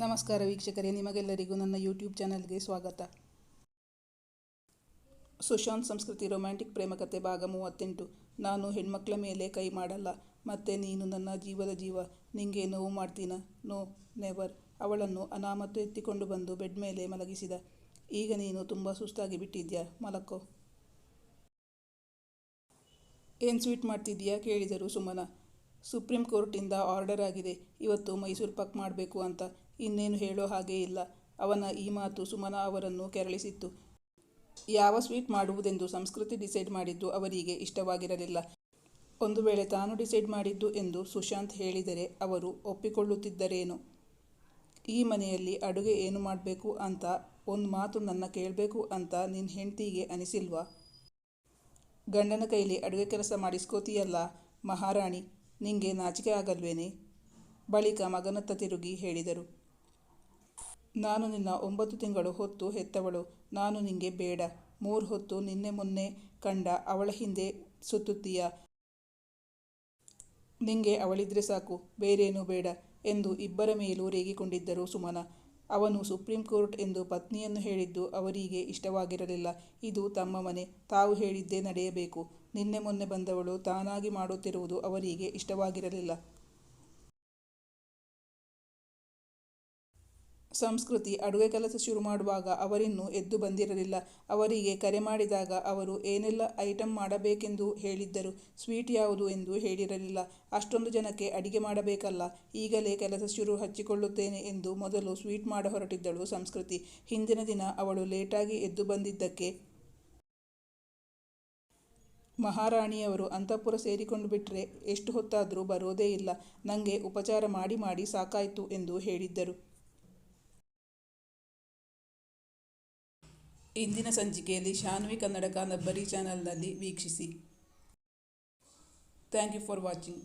ನಮಸ್ಕಾರ ವೀಕ್ಷಕರೇ, ನಿಮಗೆಲ್ಲರಿಗೂ ನನ್ನ ಯೂಟ್ಯೂಬ್ ಚಾನಲ್ಗೆ ಸ್ವಾಗತ. ಸುಶಾಂತ್ ಸಂಸ್ಕೃತಿ ರೊಮ್ಯಾಂಟಿಕ್ ಪ್ರೇಮಕತೆ ಭಾಗ ಮೂವತ್ತೆಂಟು. ನಾನು ಹೆಣ್ಮಕ್ಳ ಮೇಲೆ ಕೈ ಮಾಡಲ್ಲ. ಮತ್ತೆ ನೀನು ನನ್ನ ಜೀವದ ಜೀವ. ನಿಂಗೆ ನೋವು ಮಾಡ್ತೀನ? ನೋ ನೆವರ್ ಅವಳನ್ನು ಅನಾಮತ್ತು ಎತ್ತಿಕೊಂಡು ಬಂದು ಬೆಡ್ ಮೇಲೆ ಮಲಗಿಸಿದ. ಈಗ ನೀನು ತುಂಬ ಸುಸ್ತಾಗಿ ಬಿಟ್ಟಿದ್ಯಾ? ಮಲಕ್ಕೋ ಏನು ಸ್ವೀಟ್ ಮಾಡ್ತಿದ್ದೀಯಾ? ಕೇಳಿದರು ಸುಮನ. ಸುಪ್ರೀಂ ಕೋರ್ಟಿಂದ ಆರ್ಡರ್ ಆಗಿದೆ. ಇವತ್ತು ಮೈಸೂರು ಪಾಕ್ ಮಾಡಬೇಕು ಅಂತ. ಇನ್ನೇನು ಹೇಳೋ ಹಾಗೇ ಇಲ್ಲ. ಅವನ ಈ ಮಾತು ಸುಮನ ಅವರನ್ನು ಕೆರಳಿಸಿತ್ತು. ಯಾವ ಸ್ವೀಟ್ ಮಾಡುವುದೆಂದು ಸಂಸ್ಕೃತಿ ಡಿಸೈಡ್ ಮಾಡಿದ್ದು ಅವರಿಗೆ ಇಷ್ಟವಾಗಿರಲಿಲ್ಲ. ಒಂದು ವೇಳೆ ತಾನು ಡಿಸೈಡ್ ಮಾಡಿದ್ದು ಎಂದು ಸುಶಾಂತ್ ಹೇಳಿದರೆ ಅವರು ಒಪ್ಪಿಕೊಳ್ಳುತ್ತಿದ್ದರೇನು? ಈ ಮನೆಯಲ್ಲಿ ಅಡುಗೆ ಏನು ಮಾಡಬೇಕು ಅಂತ, ಒಂದು ಮಾತು ನನ್ನ ಕೇಳಬೇಕು ಅಂತ ನಿನ್ನ ಹೆಂಡತಿಗೆ ಅನಿಸಿಲ್ವಾ? ಗಂಡನ ಕೈಲಿ ಅಡುಗೆ ಕೆಲಸ ಮಾಡಿಸ್ಕೋತೀಯಲ್ಲ ಮಹಾರಾಣಿ, ನಿಂಗೆ ನಾಚಿಕೆ ಆಗಲ್ವೇನೆ? ಬಳಿಕ ಮಗನತ್ತ ತಿರುಗಿ ಹೇಳಿದರು. ನಾನು ನಿನ್ನ ಒಂಬತ್ತು ತಿಂಗಳು ಹೊತ್ತು ಹೆತ್ತವಳು, ನಾನು ನಿಂಗೆ ಬೇಡ. ಮೂರು ಹೊತ್ತು ನಿನ್ನೆ ಮೊನ್ನೆ ಕಂಡ ಅವಳ ಹಿಂದೆ ಸುತ್ತುತ್ತೀಯ. ನಿಂಗೆ ಅವಳಿದ್ರೆ ಸಾಕು, ಬೇರೇನೂ ಬೇಡ ಎಂದು ಇಬ್ಬರ ಮೇಲೂ ರೇಗಿಕೊಂಡಿದ್ದರು ಸುಮನ. ಅವನು ಸುಪ್ರೀಂ ಕೋರ್ಟ್ ಎಂದು ಪತ್ನಿಯನ್ನು ಹೇಳಿದ್ದು ಅವರಿಗೆ ಇಷ್ಟವಾಗಿರಲಿಲ್ಲ. ಇದು ತಮ್ಮ ಮನೆ, ತಾವು ಹೇಳಿದ್ದೇ ನಡೆಯಬೇಕು. ನಿನ್ನೆ ಮೊನ್ನೆ ಬಂದವಳು ತಾನಾಗಿ ಮಾಡುತ್ತಿರುವುದು ಅವರಿಗೆ ಇಷ್ಟವಾಗಿರಲಿಲ್ಲ. ಸಂಸ್ಕೃತಿ ಅಡುಗೆ ಕೆಲಸ ಶುರು ಮಾಡುವಾಗ ಅವರಿನ್ನೂ ಎದ್ದು ಬಂದಿರಲಿಲ್ಲ. ಅವರಿಗೆ ಕರೆ ಮಾಡಿದಾಗ ಅವರು, ಏನೆಲ್ಲ ಐಟಮ್ ಮಾಡಬೇಕೆಂದು ಹೇಳಿದ್ದರು? ಸ್ವೀಟ್ ಯಾವುದು ಎಂದು ಹೇಳಿರಲಿಲ್ಲ. ಅಷ್ಟೊಂದು ಜನಕ್ಕೆ ಅಡಿಗೆ ಮಾಡಬೇಕಲ್ಲ. ಈಗಲೇ ಕೆಲಸ ಶುರು ಹಚ್ಚಿಕೊಳ್ಳುತ್ತೇನೆ ಎಂದು ಮೊದಲು ಸ್ವೀಟ್ ಮಾಡ ಹೊರಟಿದ್ದಳು ಸಂಸ್ಕೃತಿ. ಹಿಂದಿನ ದಿನ ಅವಳು ಲೇಟಾಗಿ ಎದ್ದು ಬಂದಿದ್ದಕ್ಕೆ ಮಹಾರಾಣಿಯವರು ಅಂತಃಪುರ ಸೇರಿಕೊಂಡು ಬಿಟ್ಟರೆ ಎಷ್ಟು ಹೊತ್ತಾದರೂ ಬರೋದೇ ಇಲ್ಲ. ನನಗೆ ಉಪಚಾರ ಮಾಡಿ ಮಾಡಿ ಸಾಕಾಯಿತು ಎಂದು ಹೇಳಿದ್ದರು. ಇಂದಿನ ಸಂಚಿಕೆಯಲ್ಲಿ ಶಾನ್ವಿ ಕನ್ನಡ ಕಾದಂಬರಿ ಚಾನಲ್ನಲ್ಲಿ ವೀಕ್ಷಿಸಿ. Thank you for watching